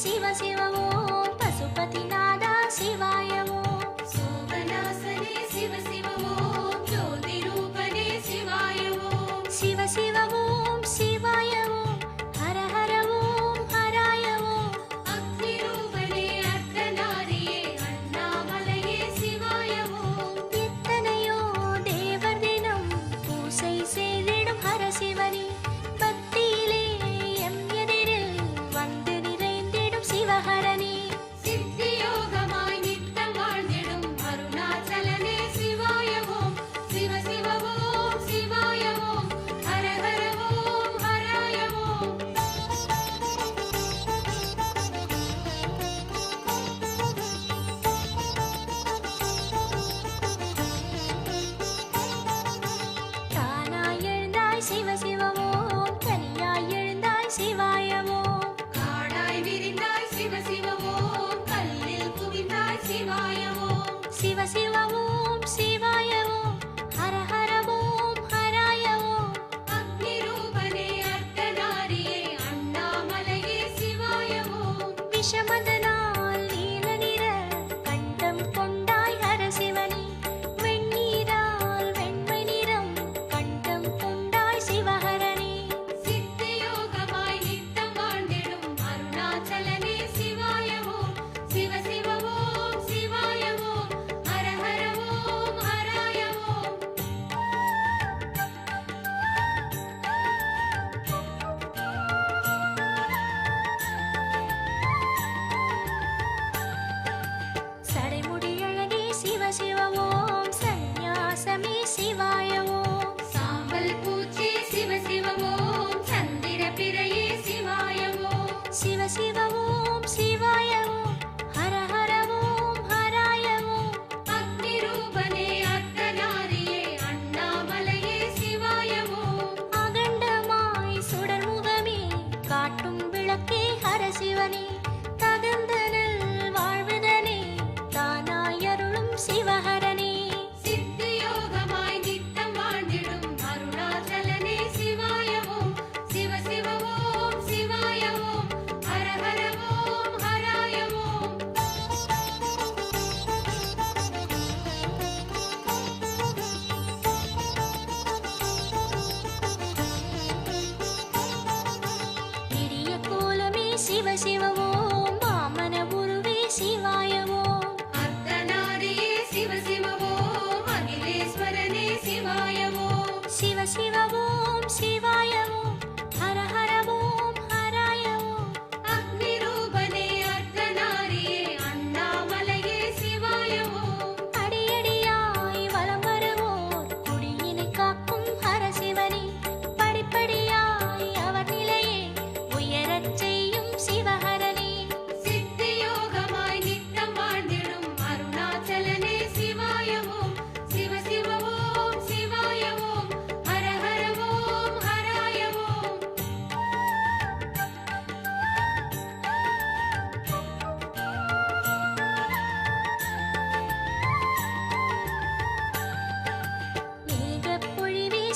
శివ శివ ఓ పశుపతి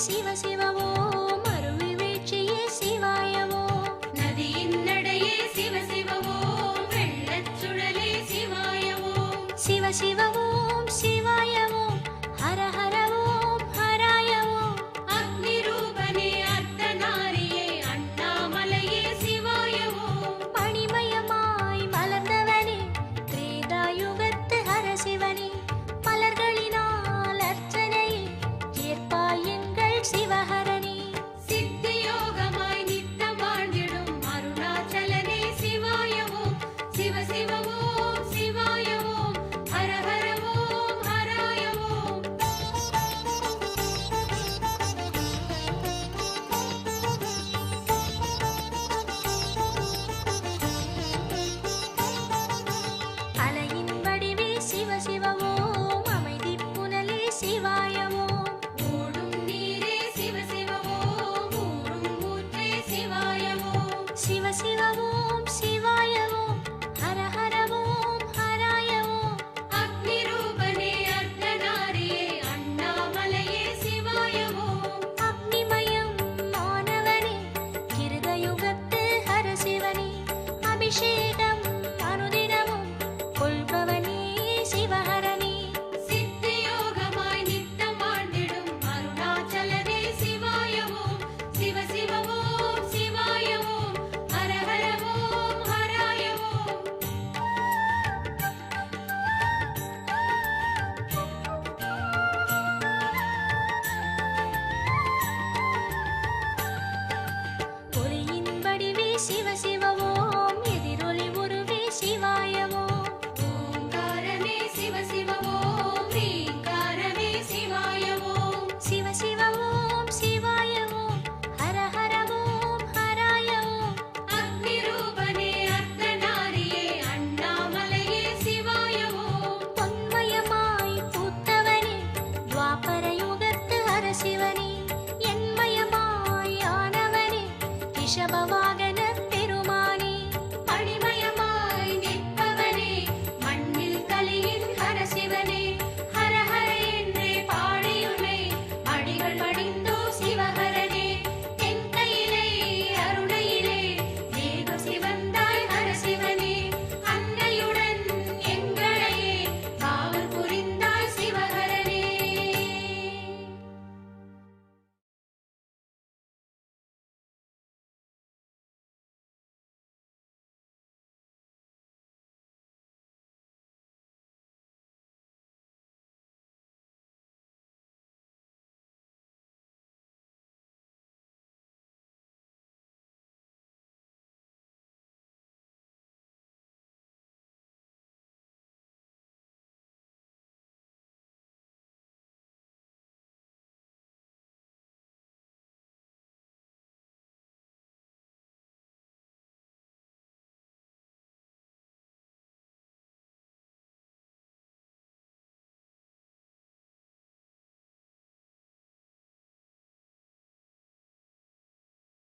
சிவ சிவவோ மருவி வீழ்ச்சியே சிவாயவோ நதியின் நடையே சிவ சிவவோ வெள்ளச்சுழலே சிவாயவோ சிவ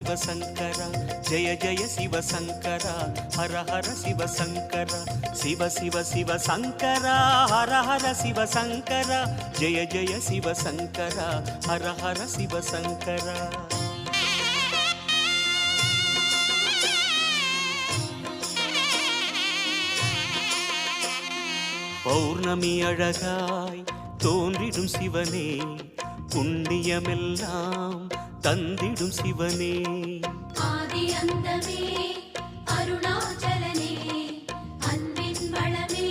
శివశంకర జయ జయ శివశంకర హర హర శివశంకర శివ శివ శివ శంకర హర హర శివశంకర జయ జయ శివశంకర హర హర శివశంకర பௌர்ணமி அழகாய் தோன்றிடும் சிவனே புண்ணியமெல்லாம் தந்திடும் சிவனே. ஆதி அந்தமே அருணாச்சலனே அன்பின் வளமே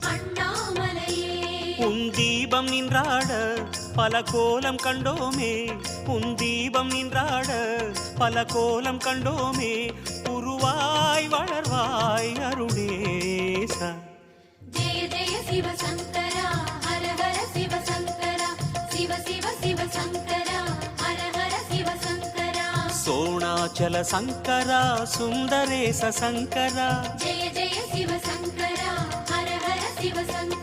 அண்ணாமலையே. உன் தீபம் நின்றாட பல கோலம் கண்டோமே. உன் தீபம் நின்றாட பல கோலம் கண்டோமே. உருவாய் வளர்வாய் அருணேசா. ஜெய ஜெய శివ శివ శివ సోణాచల శంకర సుందరేశ శంకర. జయ జయ శివ శంకర హర హర శివ శంకర.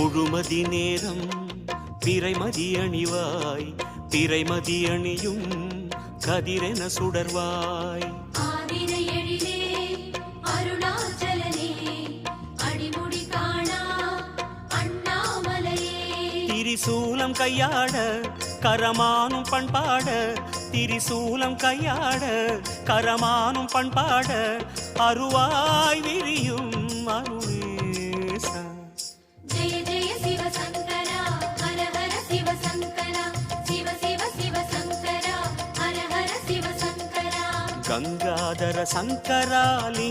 முழுமதி நேரம் பிறைமதி அணிவாய் பிறைமதி அணியும் கதிரென சுடர்வாய். திரிசூலம் கையாட கரமானும் பண்பாட திரிசூலம் கையாட கரமானும் பண்பாட அருவாய் விரியும் அருணேசா గంగాధర శంకరాలి